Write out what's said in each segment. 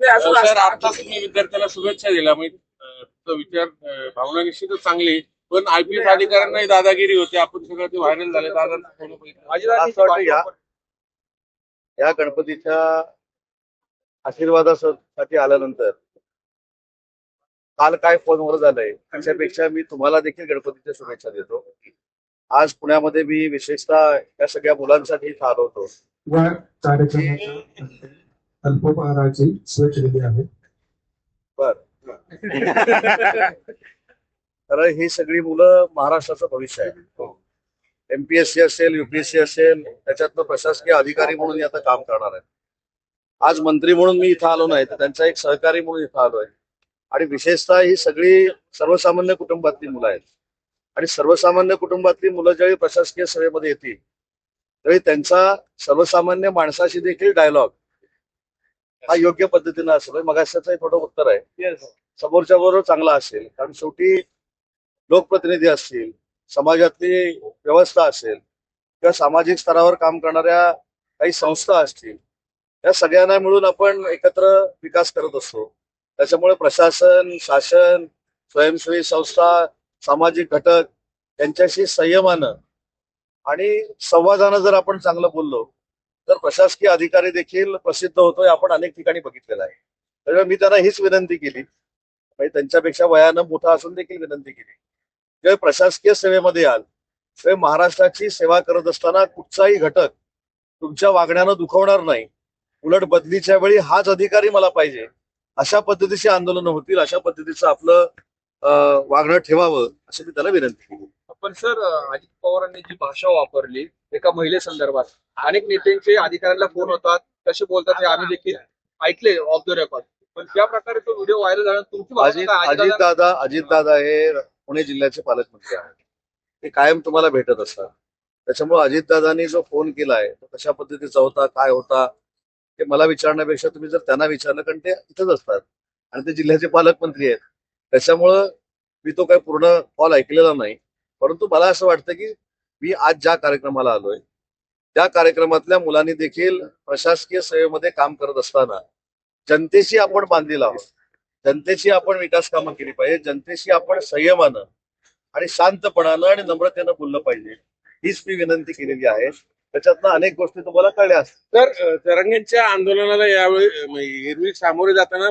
असं सर. आताच विद्यार्थ्याला शुभेच्छा दिल्या. मी अं, तुमचा विचार भावना निश्चितच चांगली पण आयपीएस अधिकाऱ्यांनाही दादागिरी होती. आपण सगळं ते व्हायरल झाले. दादा या या गणपतीच्या आशीर्वादासाठी आल्यानंतर काल काय फोनवर झालंय त्याच्यापेक्षा मी तुम्हाला देखील गणपतीच्या शुभेच्छा देतो. आज पुण्यामध्ये मी विशेषतः या सगळ्या मुलांसाठी आलो होतो. अल्पोपहाराची सोय केलेली आहे बर. तर ही सगळी मुलं महाराष्ट्राचं भविष्य आहे. एमपीएससी असेल युपीएससी असेल त्याच्यातनं प्रशासकीय अधिकारी म्हणून मी आता काम करणार आहे. आज मंत्री म्हणून मी इथं आलो नाही तर त्यांचा एक सहकारी म्हणून इथं आलोय आणि विशेषतः ही सगळी सर्वसामान्य कुटुंबातली मुलं आहेत. आणि सर्वसामान्य कुटुंबातली मुलं ज्यावेळी प्रशासकीय सेवेमध्ये येतील त्यावेळी त्यांचा सर्वसामान्य माणसाशी देखील डायलॉग हा योग्य पद्धतीनं असेल. मग एक थोडं उत्तर आहे. समोरच्या बरोबर चांगला असेल. कारण शेवटी लोकप्रतिनिधी असतील समाजातली व्यवस्था असेल किंवा सामाजिक स्तरावर काम करणाऱ्या काही संस्था असतील या सगळ्यांना मिळून आपण एकत्र विकास करत असतो. त्याच्यामुळे प्रशासन शासन स्वयंसेवी संस्था सामाजिक घटक यांच्याशी संयमानं आणि संवादानं जर आपण चांगलं बोललो तर प्रशासकीय अधिकारी देखील प्रसिद्ध होतोय आपण अनेक ठिकाणी बघितलेलं आहे. त्यामुळे मी त्यांना हीच विनंती केली. म्हणजे त्यांच्यापेक्षा वयानं मोठा असून देखील विनंती केली. जेव्हा प्रशासकीय सेवेमध्ये याल तेव्हा महाराष्ट्राची सेवा करत असताना कुठचाही घटक तुमच्या वागण्यानं दुखवणार नाही. उलट बदलीच्या वेळी हाच अधिकारी मला पाहिजे. अशा पद्धतीची आंदोलनं होतील अशा पद्धतीचं आपलं वागणं ठेवावं असं मी त्याला विनंती केली. पण सर अजित पवारांनी जी भाषा वापरली एका महिलेसंदर्भात अनेक नेत्यांचे अधिकाऱ्यांना फोन होतात कसे बोलतात हे आम्ही देखील ऐकले ऑफ द रेकॉर्ड पण त्या प्रकारे तो व्हिडिओ व्हायरल झाला. तुमची अजित काय? अजित अजितदादा- दादा अजित दादा हे पुणे जिल्ह्याचे पालकमंत्री आहेत. ते कायम तुम्हाला भेटत असतात. त्याच्यामुळे अजितदादांनी जो फोन केलाय तो कशा पद्धतीचा होता काय होता ते मला विचारण्यापेक्षा तुम्ही जर त्यांना विचारलं कारण ते इथंच असतात आणि ते जिल्ह्याचे पालकमंत्री आहेत. त्याच्यामुळं मी तो काही पूर्ण कॉल ऐकलेला नाही. परंतु मला असं वाटतं की मी आज ज्या कार्यक्रमाला आलोय त्या कार्यक्रमातल्या मुलांनी देखील प्रशासकीय सेवेमध्ये काम करत असताना जनतेशी आपण बांधलेला आहोत. जनतेशी आपण विकास कामं केली पाहिजे जनतेशी आपण संयमानं आणि शांतपणानं आणि नम्रतेनं बोललं पाहिजे हीच मी विनंती केलेली आहे. त्याच्यातनं अनेक गोष्टी तुम्हाला कळल्या असतील. तर तरंग्यांच्या आंदोलनाला यावेळी हिरवी सामोरे जाताना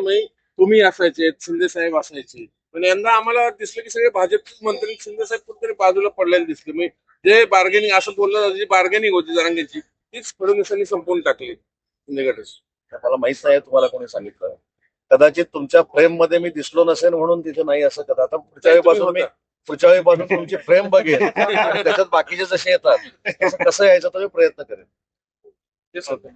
तुम्ही असायचे शिंदे साहेब असायचे पण यंदा आम्हाला दिसलं की सगळे भाजपचे मंत्री शिंदे साहेब कुठेतरी बाजूला पडलेले दिसले. म्हणजे जे बार्गेनिंग असं बोललं जातं जी बार्गेनिंग होती जरांगेची तीच फडणवीसांनी संपवून टाकली. शिंदे गटाची मला माहीत नाही तुम्हाला कोणी सांगितलं. कदाचित तुमच्या फ्रेममध्ये मी दिसलो नसेल म्हणून तिथे नाही असं कदा. आता पुढच्या वेळीपासून मी पुढच्या वेळीपासून तुमची फ्रेम आणि त्याच्यात बाकीचे जसे येतात तसं कसं यायचं तो मी प्रयत्न करेन. तेच होतं.